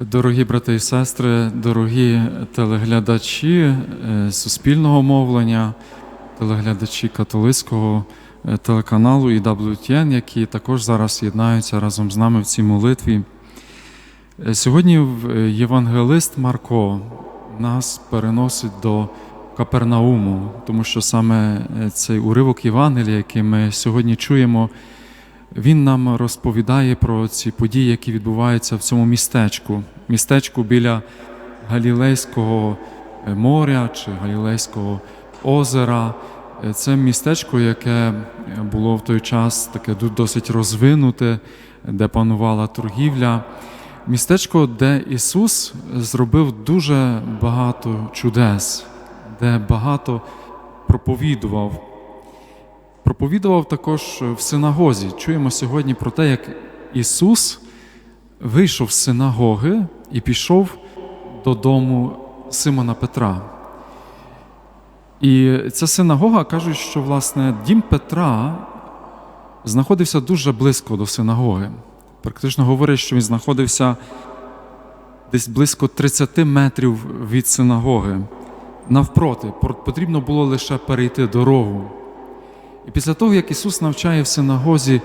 Дорогі брати і сестри, дорогі телеглядачі е, суспільного мовлення, телеглядачі католицького е, телеканалу і WTN, які також зараз єднаються разом з нами в цій молитві. Е, Сьогодні євангелист Марко нас переносить до Капернауму, тому що саме цей уривок Євангелія, який ми сьогодні чуємо, він нам розповідає про ці події, які відбуваються в цьому містечку, містечку біля Галілейського е, моря чи Галілейського озера. Е, Це містечко, яке е, було в той час таке досить розвинуте, де панувала торгівля. Містечко, де Ісус зробив дуже багато чудес, де багато проповідував. Проповідував також в синагозі. Чуємо сьогодні про те, як Ісус вийшов з синагоги і пішов додому Симона Петра. І ця синагога кажуть, що власне дім Петра знаходився дуже близько до синагоги. Практично говорять, що він знаходився десь близько 30 метрів від синагоги. Навпроти, потрібно було лише перейти дорогу. І після того, як Ісус навчає в синагозі,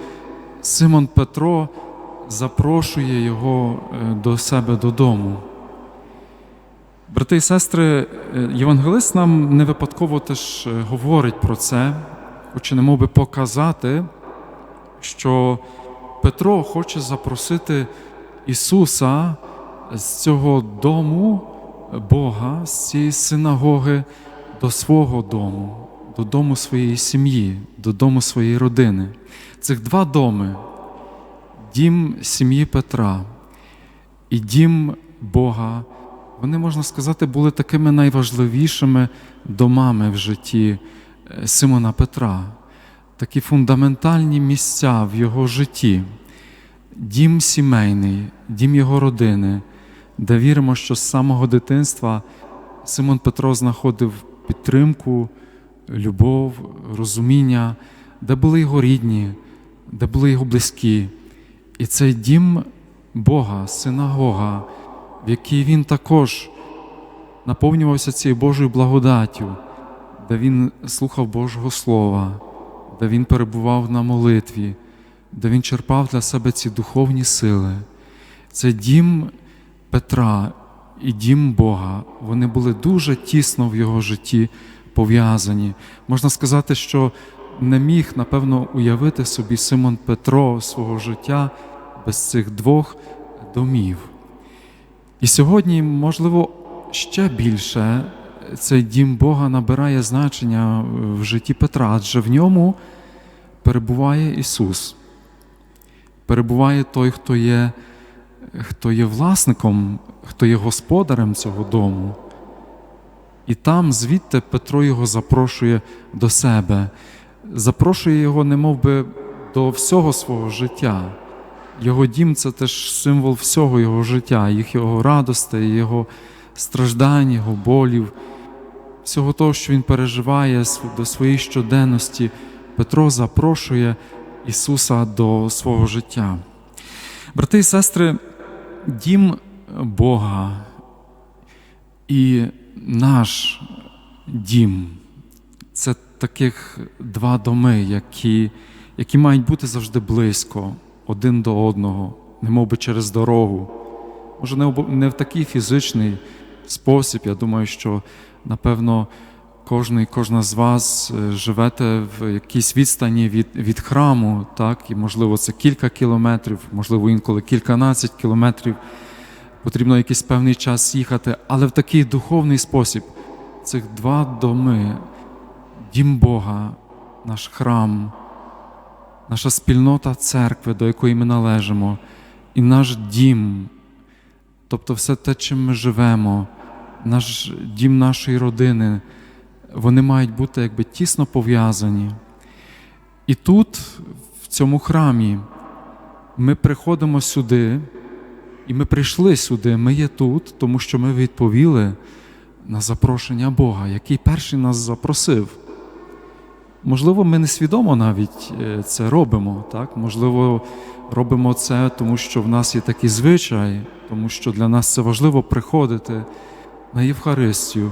Симон Петро запрошує його е, до себе додому. Брати і сестри, е, євангелист нам не випадково теж е, говорить про це, хоче немов би показати, що Петро хоче запросити Ісуса з цього дому Бога, з цієї синагоги до свого дому, до дому своєї сім'ї, до дому своєї родини. Цих два доми дім сім'ї Петра і дім Бога, вони, можна сказати, були такими найважливішими домами в житті е, Симона Петра, такі фундаментальні місця в його житті. Дім сімейний, дім його родини, де віримо, що з самого дитинства Симон Петро знаходив підтримку, любов, розуміння, де були його рідні, де були його близькі. І цей дім Бога, синагога, в якій він також наповнювався цією Божою благодаттю, де він слухав Божого Слова, де він перебував на молитві, де він черпав для себе ці духовні сили. Це дім Петра і дім Бога. Вони були дуже тісно в його житті пов'язані. Можна сказати, що не міг, напевно, уявити собі Симон Петро свого життя без цих двох домів. І сьогодні, можливо, ще більше цей дім Бога набирає значення в житті Петра, адже в ньому перебуває Ісус. Перебуває той, хто є, хто є власником, хто є господарем цього дому. І там, звідти, Петро його запрошує до себе, запрошує його, немов би, до всього свого життя. Його дім це теж символ всього його життя, їх його радостей, його страждань, його болів, всього того, що він переживає до своєї щоденності. Петро запрошує Ісуса до свого життя. Брати і сестри, дім Бога і наш дім це таких два доми, які, які мають бути завжди близько один до одного, немов би через дорогу. Може, не, обо- не в такий фізичний спосіб. Я думаю, що напевно кожний, кожна з вас е, живете в якійсь відстані від, від храму, так, і можливо це кілька кілометрів, можливо, інколи кільканадцять кілометрів. Потрібно якийсь певний час їхати, але в такий духовний спосіб цих два доми, дім Бога, наш храм, наша спільнота церкви, до якої ми належимо, і наш дім, тобто все те, чим ми живемо, наш дім нашої родини, вони мають бути якби тісно пов'язані. І тут, в цьому храмі, ми приходимо сюди, і ми прийшли сюди, ми є тут, тому що ми відповіли на запрошення Бога, який перший нас запросив. Можливо, ми несвідомо навіть е, це робимо, так? Можливо, робимо це, тому що в нас є такий звичай, тому що для нас це важливо приходити на Євхаристію.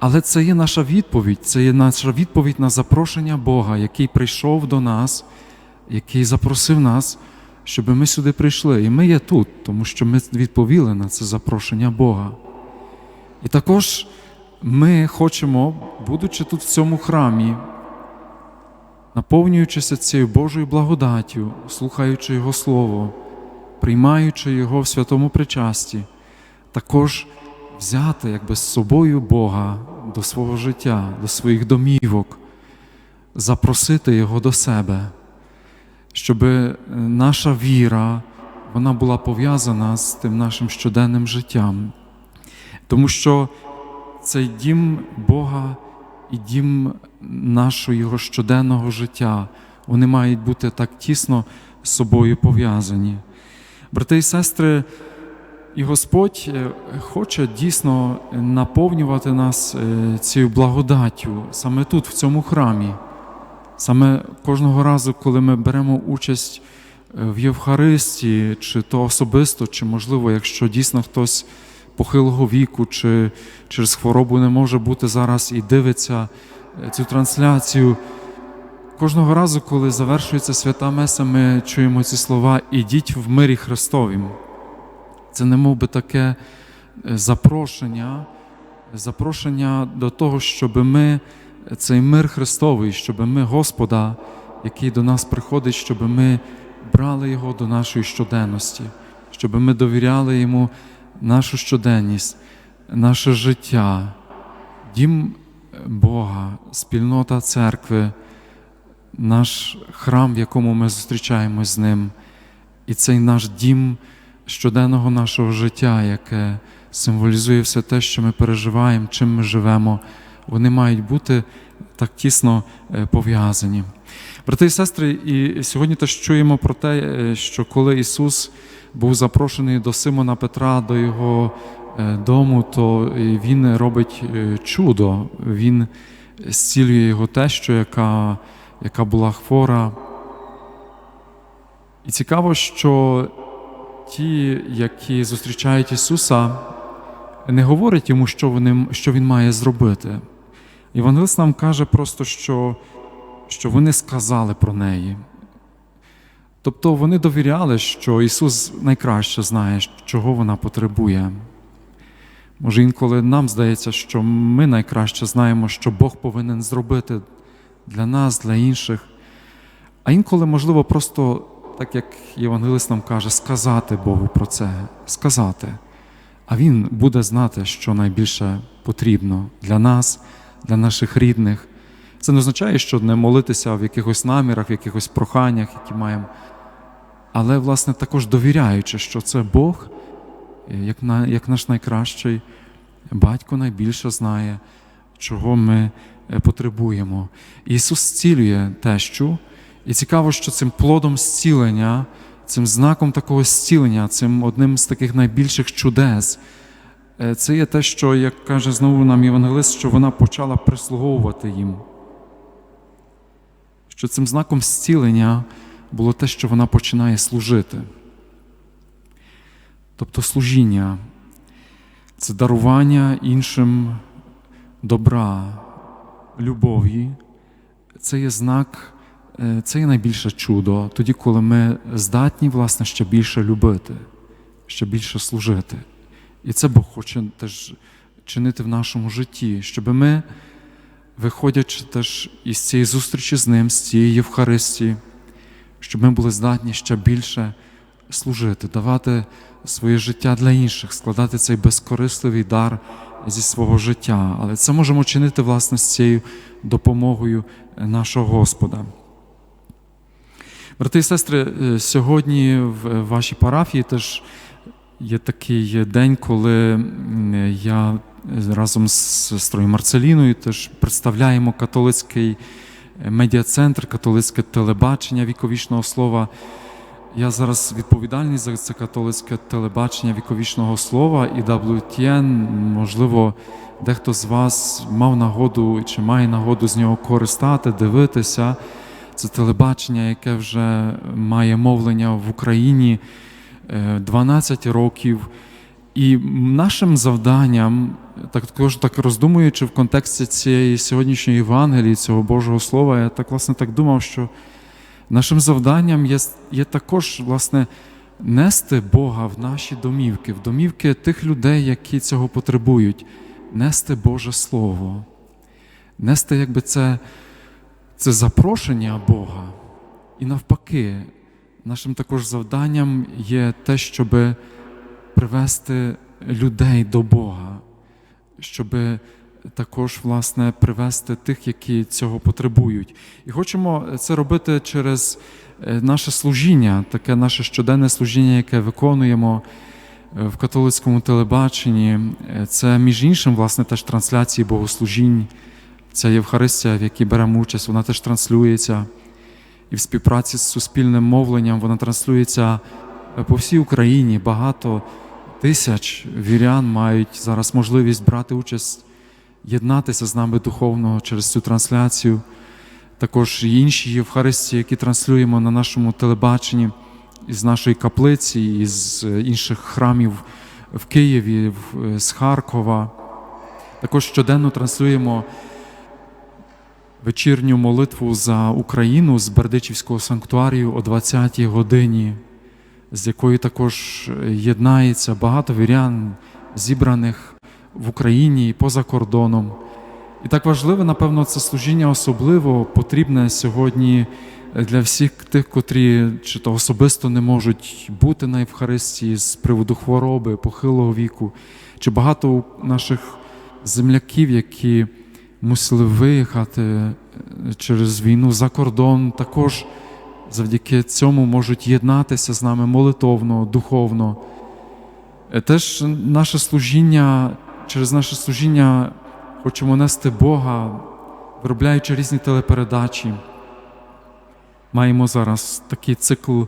Але це є наша відповідь, це є наша відповідь на запрошення Бога, який прийшов до нас, який запросив нас, щоб ми сюди прийшли. І ми є тут, тому що ми відповіли на це запрошення Бога. І також ми хочемо, будучи тут в цьому храмі, наповнюючися цією Божою благодаттю, слухаючи Його Слово, приймаючи Його в святому причасті, також взяти якби з собою Бога до свого життя, до своїх домівок, запросити Його до себе, щоб наша віра вона була пов'язана з тим нашим щоденним життям. Тому що цей дім Бога і дім нашого щоденного життя, вони мають бути так тісно з собою пов'язані. Брати і сестри, і Господь е, хоче дійсно наповнювати нас е, цією благодаттю саме тут, в цьому храмі. Саме кожного разу, коли ми беремо участь е, в Євхаристії, чи то особисто, чи, можливо, якщо дійсно хтось похилого віку, чи через хворобу не може бути зараз і дивиться е, цю трансляцію. Кожного разу, коли завершується свята Меса, ми чуємо ці слова Ідіть в мирі Христовім. Це не мов би таке е, запрошення, запрошення до того, щоб ми цей мир Христовий, щоб ми Господа, який до нас приходить, щоб ми брали Його до нашої щоденності, щоб ми довіряли Йому нашу щоденність, наше життя, дім Бога, спільнота церкви, наш храм, в якому ми зустрічаємось з Ним, і цей наш дім щоденного нашого життя, яке символізує все те, що ми переживаємо, чим ми живемо, вони мають бути так тісно е, пов'язані. Брати і сестри, і сьогодні теж чуємо про те, е, що коли Ісус був запрошений до Симона Петра, до його е, дому, то він робить чудо. Він зцілює його тещу, яка, яка була хвора. І цікаво, що ті, які зустрічають Ісуса, не говорять йому, що, вони, що Він має зробити. Євангелист нам каже просто, що, що вони сказали про неї. Тобто вони довіряли, що Ісус найкраще знає, чого вона потребує. Може, інколи нам здається, що ми найкраще знаємо, що Бог повинен зробити для нас, для інших. А інколи, можливо, просто, так як Євангелист нам каже, сказати Богу про це, сказати. А Він буде знати, що найбільше потрібно для нас, для наших рідних. Це не означає, що не молитися в якихось намірах, в якихось проханнях, які маємо. Але, власне, також довіряючи, що це Бог, як, на, як наш найкращий батько найбільше знає, чого ми е, потребуємо. Ісус зцілює тещу, і цікаво, що цим плодом зцілення, цим знаком такого зцілення, цим одним з таких найбільших чудес, е, це є те, що, як каже знову нам Євангелист, що вона почала прислуговувати їм. Що цим знаком зцілення було те, що вона починає служити. Тобто служіння це дарування іншим добра, любові. Це є знак, е, це є найбільше чудо, тоді, коли ми здатні, власне, ще більше любити, ще більше служити. І це Бог хоче теж чинити в нашому житті, щоб ми, виходячи теж із цієї зустрічі з ним, з цієї Євхаристії, щоб ми були здатні ще більше служити, давати своє життя для інших, складати цей безкорисливий дар зі свого життя. Але це можемо чинити власне з цією допомогою нашого Господа. Брати і сестри, е, сьогодні в вашій парафії теж є такий день, коли я разом з сестрою Марцеліною теж представляємо католицький медіа-центр, католицьке телебачення віковічного слова. Я зараз відповідальний за це католицьке телебачення віковічного слова і WTN, можливо, дехто з вас мав нагоду чи має нагоду з нього користати, дивитися. Це телебачення, яке вже має мовлення в Україні е, 12 років. І нашим завданням, так також так роздумуючи в контексті цієї сьогоднішньої Євангелії, цього Божого Слова, я так власне так думав, що нашим завданням є, є також власне нести Бога в наші домівки, в домівки тих людей, які цього потребують, нести Боже Слово, нести якби це, це запрошення Бога. І навпаки, нашим також завданням є те, щоби привести людей до Бога, щоб також власне привести тих, які цього потребують. І хочемо це робити через е, наше служіння, таке наше щоденне служіння, яке виконуємо е, в католицькому телебаченні. Е, Це між іншим, власне, теж трансляції богослужінь. Ця Євхаристія, в якій беремо участь, вона теж транслюється. І в співпраці з суспільним мовленням вона транслюється по всій Україні. Багато тисяч вірян мають зараз можливість брати участь, єднатися з нами духовно через цю трансляцію. Також інші Євхаристії, які транслюємо на нашому телебаченні із нашої каплиці, із інших храмів в Києві, з Харкова. Також щоденно транслюємо вечірню молитву за Україну з Бердичівського санктуарію о 20-й годині, з якою також єднається багато вірян, зібраних в Україні і поза кордоном. І так важливе, напевно, це служіння особливо потрібне сьогодні для всіх тих, котрі чи то особисто не можуть бути на Євхаристії з приводу хвороби, похилого віку, чи багато наших земляків, які мусили виїхати е, через війну за кордон, також завдяки цьому можуть єднатися з нами молитовно, духовно. Е, Теж наше служіння, через наше служіння хочемо нести Бога, виробляючи різні телепередачі. Маємо зараз такий цикл,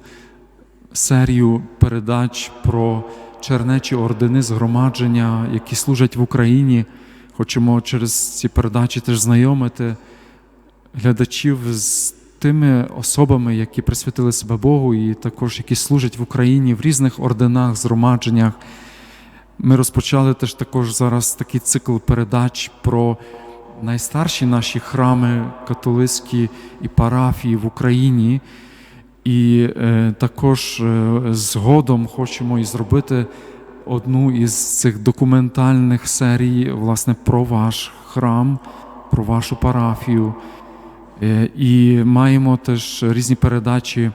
серію передач про чернечі ордени згромадження, які служать в Україні. Хочемо через ці передачі теж знайомити глядачів з тими особами, які присвятили себе Богу, і також які служать в Україні в різних орденах, згромадженнях. Ми розпочали теж також зараз такий цикл передач про найстарші наші храми католицькі і парафії в Україні. І е, також е, згодом хочемо і зробити одну із цих документальних серій, власне, про ваш храм, про вашу парафію. Е, і маємо теж різні передачі,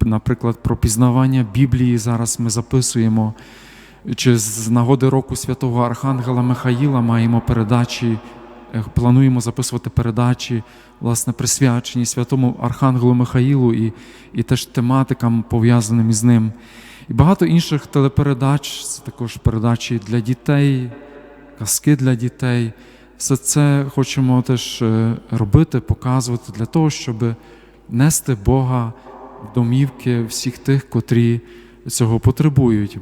наприклад, про пізнавання Біблії. Зараз ми записуємо. Чи з нагоди року святого Архангела Михаїла маємо передачі, е, плануємо записувати передачі, власне, присвячені святому Архангелу Михаїлу і, і теж тематикам, пов'язаним із ним. І багато інших телепередач, це також передачі для дітей, казки для дітей. Все це хочемо теж е, робити, показувати для того, щоб нести Бога в домівки всіх тих, котрі цього потребують.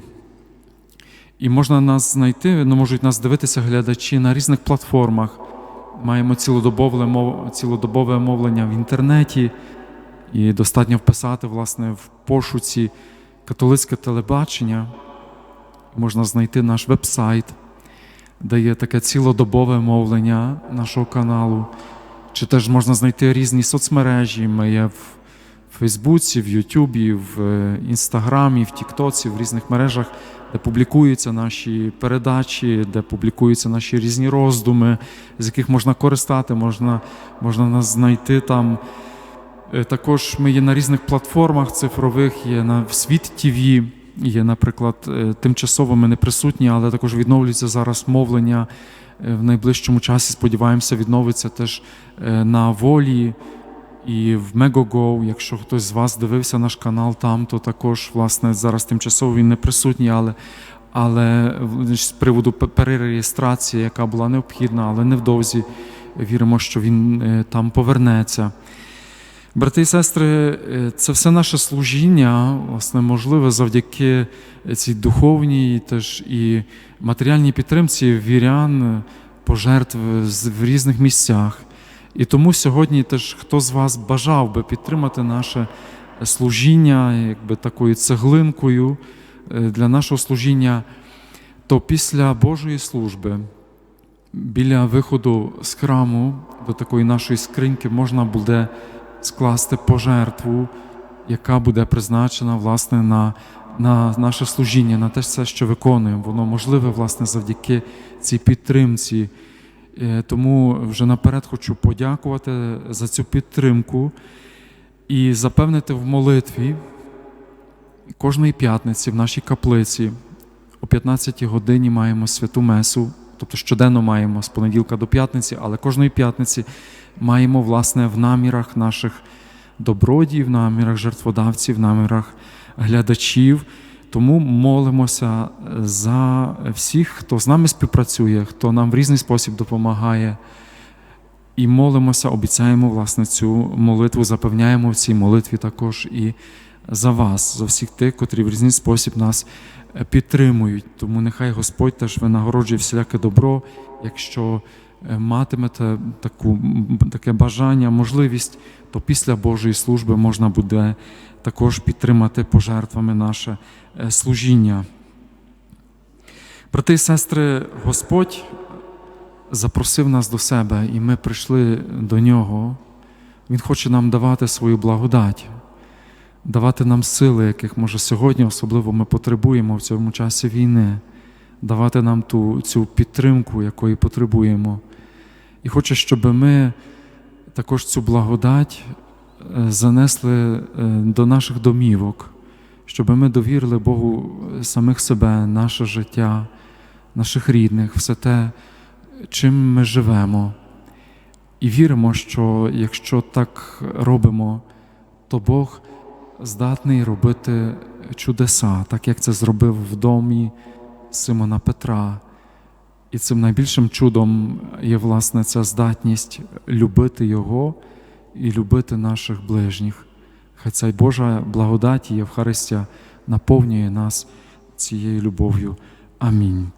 І можна нас знайти, ну, можуть нас дивитися глядачі на різних платформах. Маємо цілодобове, цілодобове мовлення в інтернеті, і достатньо вписати власне, в пошуці католицьке телебачення. Можна знайти наш веб-сайт, де є таке цілодобове мовлення нашого каналу. Чи теж можна знайти різні соцмережі. Ми є в Фейсбуці, в Ютубі, в е, Інстаграмі, в Тіктоці, в різних мережах, де публікуються наші передачі, де публікуються наші різні роздуми, з яких можна користати, можна, можна нас знайти там. Е, Також ми є на різних платформах цифрових, є на Світ ТВ, є, наприклад, е, тимчасово ми не присутні, але також відновлюється зараз мовлення. Е, В найближчому часі, сподіваємося, відновиться теж на волі і в Megogo. Якщо хтось з вас дивився наш канал там, то також, власне, зараз тимчасово він не присутній, але, але з приводу перереєстрації, яка була необхідна, але невдовзі віримо, що він там повернеться. Брати і сестри, е, це все наше служіння, власне, можливе завдяки цій духовній теж і матеріальній підтримці вірян, е, пожертв в різних місцях. І тому сьогодні теж хто з вас бажав би підтримати наше служіння, якби такою цеглинкою е, для нашого служіння, то після Божої служби біля виходу з храму до такої нашої скриньки можна буде скласти пожертву, яка буде призначена власне на, на наше служіння, на те все, що виконуємо. Воно можливе власне завдяки цій підтримці. Е, Тому вже наперед хочу подякувати за цю підтримку і запевнити в молитві кожної п'ятниці в нашій каплиці о 15-й годині маємо святу месу, тобто щоденно маємо з понеділка до п'ятниці, але кожної п'ятниці маємо власне в намірах наших добродіїв, в намірах жертводавців, в намірах глядачів. Тому молимося за всіх, хто з нами співпрацює, хто нам в різний спосіб допомагає. І молимося, обіцяємо власне цю молитву, запевняємо в цій молитві також і за вас, за всіх тих, котрі в різний спосіб нас е, підтримують. Тому нехай Господь теж винагороджує всіляке добро, якщо е, матимете таку, таке бажання, можливість, то після Божої служби можна буде також підтримати пожертвами наше е, служіння. Брати і сестри, Господь запросив нас до себе, і ми прийшли до нього. Він хоче нам давати свою благодать, давати нам сили, яких може сьогодні особливо ми потребуємо в цьому часі війни, давати нам ту цю підтримку, якої потребуємо. І хоче, щоб ми також цю благодать е, занесли е, до наших домівок, щоб ми довірили Богу самих себе, наше життя, наших рідних, все те, чим ми живемо. І віримо, що якщо так робимо, то Бог здатний робити чудеса, так як це зробив в домі Симона Петра. І цим найбільшим чудом є власне ця здатність любити Його і любити наших ближніх. Хай ця Божа благодать і Євхаристія наповнює нас цією любов'ю. Амінь.